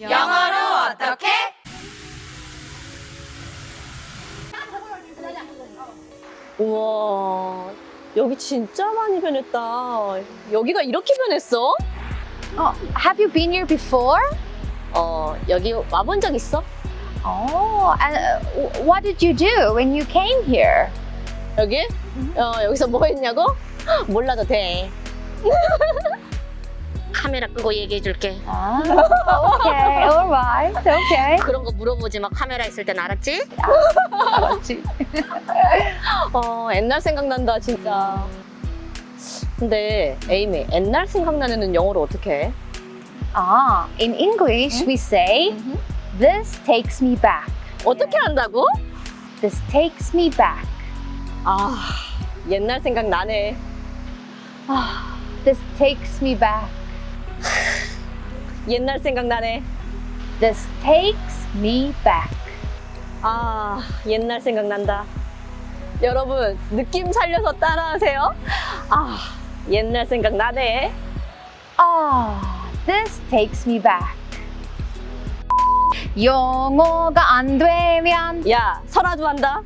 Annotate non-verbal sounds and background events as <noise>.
영어로 어떻게? 우와, 여기 진짜 많이 변했다. 여기가 이렇게 변했어? Oh, have you been here before? 어, 여기 와본 적 있어? Oh, and uh, what did you do when you came here? 여기? 어, 여기서 뭐 했냐고? 몰라도 돼. 카메라 끄고 얘기해 줄게. Ah, okay, all right, okay. 그런 거 물어보지 마. 카메라 있을 땐 알았지? 알았지. 어, 옛날 생각난다, 진짜. 근데, 에이미, 옛날 생각나는 영어로 어떻게 해? Ah, in English we say, this takes me back. 어떻게 한다고? This takes me back. 아, 옛날 생각 나네. Ah, this takes me back. <sighs> 옛날 생각 나네. This takes me back. 아, 옛날 생각난다. 여러분, 느낌 살려서 따라하세요. 아, 옛날 생각나네. Ah, this takes me back. 영어가 안 되면 야, 설아주 한다.